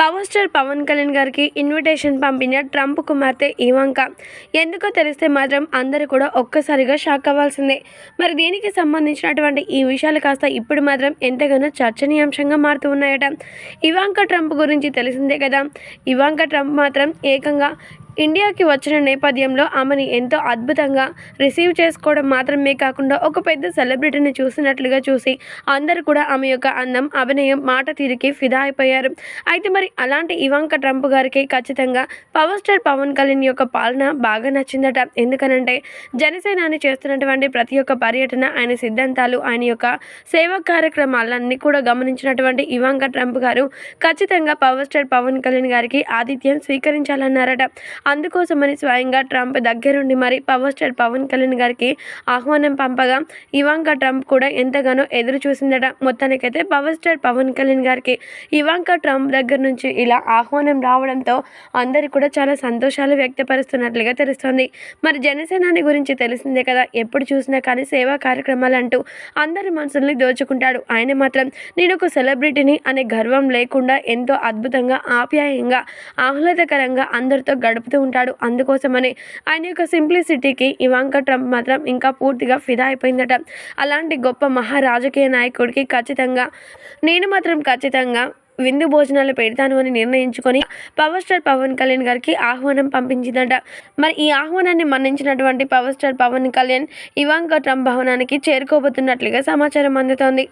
Power star Pawan Kalyan గారికి invitation పంపిన Trump కుమార్తె ఇవాంక. ఎందుకో తెలిస్తే మాత్రం అందరూ కూడా ఒక్కసారిగా షాక్ అవ్వాల్సిందే. మరి దీనికి సంబంధించినటువంటి ఈ విషయాలు కాస్త ఇప్పుడు మాత్రం ఎంతగానో చర్చనీయాంశంగా మారుతూ ఉన్నాయట. ఇవాంక ట్రంప్ గురించి తెలిసిందే కదా. ఇవాంక ట్రంప్ మాత్రం ఏకంగా ఇండియాకి వచ్చిన నేపథ్యంలో ఆమెని ఎంతో అద్భుతంగా రిసీవ్ చేసుకోవడం మాత్రమే కాకుండా ఒక పెద్ద సెలబ్రిటీని చూసినట్లుగా చూసి అందరూ కూడా ఆమె యొక్క అందం అభినయం మాట తీరికి ఫిదా అయిపోయారు అయితే మరి అలాంటి ఇవాంక ట్రంప్ గారికి ఖచ్చితంగా పవర్ స్టార్ పవన్ కళ్యాణ్ యొక్క పాలన బాగా నచ్చిందట. ఎందుకనంటే జనసేనాని చేస్తున్నటువంటి ప్రతి ఒక్క పర్యటన ఆయన సిద్ధాంతాలు ఆయన యొక్క సేవా కార్యక్రమాలన్నీ కూడా గమనించినటువంటి ఇవాంక ట్రంప్ గారు ఖచ్చితంగా పవర్ స్టార్ పవన్ కళ్యాణ్ గారికి ఆతిథ్యం స్వీకరించాలన్నారట. అందుకోసమని స్వయంగా ట్రంప్ దగ్గరుండి మరి పవర్ స్టార్ పవన్ కళ్యాణ్ గారికి ఆహ్వానం పంపగా ఇవాంక ట్రంప్ కూడా ఎంతగానో ఎదురు చూసిందట మొత్తానికైతే పవర్ స్టార్ పవన్ కళ్యాణ్ గారికి ఇవాంక ట్రంప్ దగ్గర నుంచి ఇలా ఆహ్వానం రావడంతో అందరు కూడా చాలా సంతోషాలు వ్యక్తపరుస్తున్నట్లుగా తెలుస్తోంది. మరి జనసేనాని గురించి తెలిసిందే కదా ఎప్పుడు చూసినా కానీ సేవా కార్యక్రమాలు అంటూ అందరి మనసుల్ని దోచుకుంటాడు. ఆయన మాత్రం నేను ఒక సెలబ్రిటీని అనే గర్వం లేకుండా ఎంతో అద్భుతంగా ఆప్యాయంగా ఆహ్లాదకరంగా అందరితో గడుపుతూ ఉంటాడు. అందుకోసమనే ఆయన యొక్క సింప్లిసిటీకి ఇవాంక ట్రంప్ మాత్రం ఇంకా పూర్తిగా ఫిదా అయిపోయిందట. అలాంటి గొప్ప మహా రాజకీయ నాయకుడికి ఖచ్చితంగా నేను మాత్రం ఖచ్చితంగా విందు భోజనాలు పెడతాను అని నిర్ణయించుకొని పవర్ స్టార్ పవన్ కళ్యాణ్ గారికి ఆహ్వానం పంపించిందట. మరి ఈ ఆహ్వానాన్ని మన్నించినటువంటి power star Pawan Kalyan Ivanka Trump భవనానికి చేరుకోబోతున్నట్లుగా సమాచారం అందుతోంది.